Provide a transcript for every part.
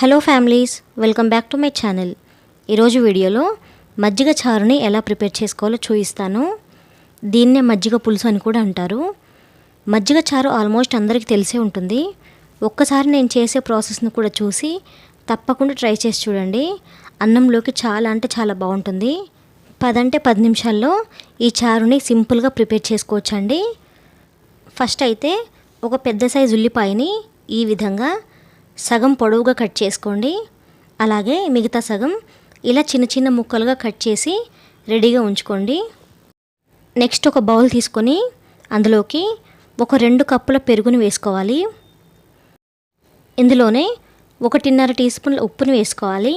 Hello families welcome back to my channel. ఈరోజు వీడియోలో మజ్జిగ చారుని ఎలా ప్రిపేర్ చేసుకోవాలో చూపిస్తాను. దీన్నే మజ్జిగ పులుసు అని కూడా అంటారు. మజ్జిగ చారు ఆల్మోస్ట్ అందరికీ తెలిసే ఉంటుంది. ఒక్కసారి నేను చేసే ప్రాసెస్ను కూడా చూసి తప్పకుండా ట్రై చేసి చూడండి. అన్నంలోకి చాలా అంటే చాలా బాగుంటుంది. పదంటే పది నిమిషాల్లో ఈ చారుని సింపుల్గా ప్రిపేర్ చేసుకోవచ్చండి. ఫస్ట్ అయితే ఒక పెద్ద సైజు ఉల్లిపాయని ఈ విధంగా సగం పొడవుగా కట్ చేసుకోండి. అలాగే మిగతా సగం ఇలా చిన్న చిన్న ముక్కలుగా కట్ చేసి రెడీగా ఉంచుకోండి. నెక్స్ట్ ఒక బౌల్ తీసుకొని అందులోకి ఒక రెండు కప్పుల పెరుగుని వేసుకోవాలి. ఇందులోనే ఒకటిన్నర టీ స్పూన్ల ఉప్పుని వేసుకోవాలి.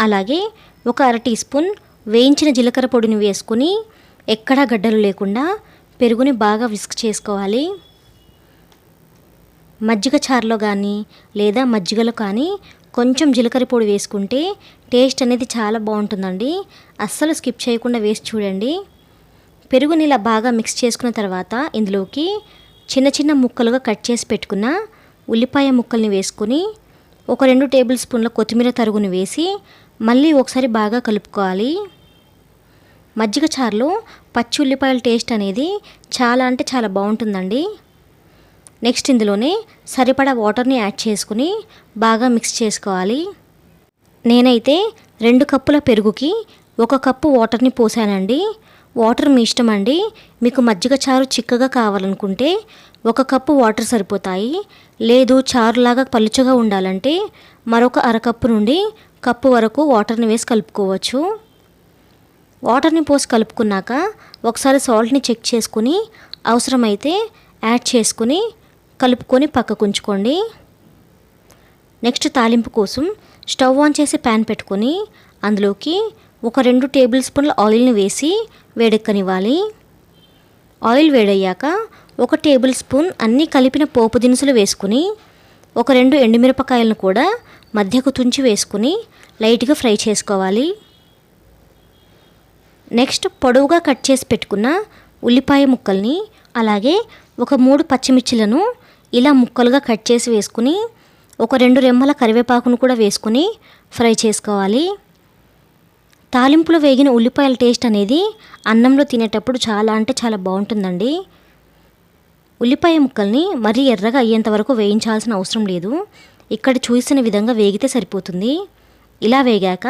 అలాగే ఒక అర టీ స్పూన్ వేయించిన జీలకర్ర పొడిని వేసుకుని ఎక్కడా గడ్డలు లేకుండా పెరుగుని బాగా విస్క్ చేసుకోవాలి. మజ్జిగ చారులో కానీ లేదా మజ్జిగలో కానీ కొంచెం జీలకర్ర పొడి వేసుకుంటే టేస్ట్ అనేది చాలా బాగుంటుందండి. అస్సలు స్కిప్ చేయకుండా వేసి చూడండి. పెరుగుని ఇలా బాగా మిక్స్ చేసుకున్న తర్వాత ఇందులోకి చిన్న చిన్న ముక్కలుగా కట్ చేసి పెట్టుకున్న ఉల్లిపాయ ముక్కల్ని వేసుకుని ఒక రెండు టేబుల్ స్పూన్ల కొత్తిమీర తరుగుని వేసి మళ్ళీ ఒకసారి బాగా కలుపుకోవాలి. మజ్జిగ చారులో పచ్చి ఉల్లిపాయల టేస్ట్ అనేది చాలా అంటే చాలా బాగుంటుందండి. నెక్స్ట్ ఇందులోనే సరిపడా వాటర్ని యాడ్ చేసుకుని బాగా మిక్స్ చేసుకోవాలి. నేనైతే రెండు కప్పుల పెరుగుకి ఒక కప్పు వాటర్ని పోసానండి. వాటర్ మీ ఇష్టం అండి. మీకు మజ్జిగ చారు చిక్కగా కావాలనుకుంటే ఒక కప్పు వాటర్ సరిపోతాయి. లేదు చారులాగా పలుచగా ఉండాలంటే మరొక అరకప్పు నుండి కప్పు వరకు వాటర్ని వేసి కలుపుకోవచ్చు. వాటర్ని పోసి కలుపుకున్నాక ఒకసారి సాల్ట్ని చెక్ చేసుకుని అవసరమైతే యాడ్ చేసుకుని కలుపుకొని పక్కకు ఉంచుకోండి నెక్స్ట్ తాలింపు కోసం స్టవ్ ఆన్ చేసి ప్యాన్ పెట్టుకొని అందులోకి ఒక రెండు టేబుల్ స్పూన్ల ఆయిల్ని వేసి వేడెక్కనివ్వాలి. ఆయిల్ వేడయ్యాక ఒక టేబుల్ స్పూన్ అన్నీ కలిపిన పోపు దినుసులు వేసుకుని ఒక రెండు ఎండుమిరపకాయలను కూడా మధ్యకు తుంచి వేసుకుని లైట్గా ఫ్రై చేసుకోవాలి. నెక్స్ట్ పొడవుగా కట్ చేసి పెట్టుకున్న ఉల్లిపాయ ముక్కల్ని అలాగే ఒక మూడు పచ్చిమిర్చిలను ఇలా ముక్కలుగా కట్ చేసి వేసుకుని ఒక రెండు రెమ్మల కరివేపాకును కూడా వేసుకుని ఫ్రై చేసుకోవాలి. తాలింపులో వేగిన ఉల్లిపాయల టేస్ట్ అనేది అన్నంలో తినేటప్పుడు చాలా అంటే చాలా బాగుంటుందండి. ఉల్లిపాయ ముక్కల్ని మరీ ఎర్రగా అయ్యేంత వరకు వేయించాల్సిన అవసరం లేదు. ఇక్కడ చూసిన విధంగా వేగితే సరిపోతుంది. ఇలా వేగాక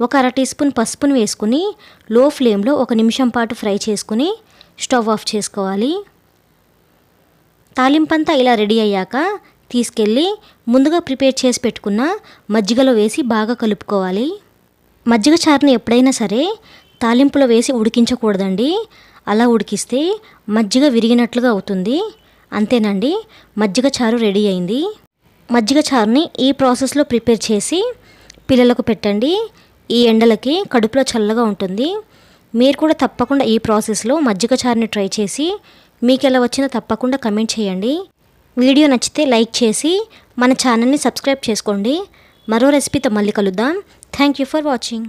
ఒక అర టీ స్పూన్ పసుపును వేసుకుని లో ఫ్లేమ్లో ఒక నిమిషం పాటు ఫ్రై చేసుకుని స్టవ్ ఆఫ్ చేసుకోవాలి. తాలింపంతా ఇలా రెడీ అయ్యాక తీసుకెళ్ళి ముందుగా ప్రిపేర్ చేసి పెట్టుకున్న మజ్జిగలో వేసి బాగా కలుపుకోవాలి. మజ్జిగ చారుని ఎప్పుడైనా సరే తాలింపులో వేసి ఉడికించకూడదండి. అలా ఉడికిస్తే మజ్జిగ విరిగినట్లుగా అవుతుంది. అంతేనండి మజ్జిగ చారు రెడీ అయింది. మజ్జిగ చారుని ఈ ప్రాసెస్లో ప్రిపేర్ చేసి పిల్లలకు పెట్టండి. ఈ ఎండలకి కడుపులో చల్లగా ఉంటుంది. మీరు కూడా తప్పకుండా ఈ ప్రాసెస్లో మజ్జిగ చారుని ట్రై చేసి మీకు ఎలా వచ్చినా తప్పకుండా కమెంట్ చేయండి. వీడియో నచ్చితే లైక్ చేసి మన ఛానల్ని సబ్స్క్రైబ్ చేసుకోండి. మరో రెసిపీతో మళ్ళీ కలుద్దాం. Thank you for watching.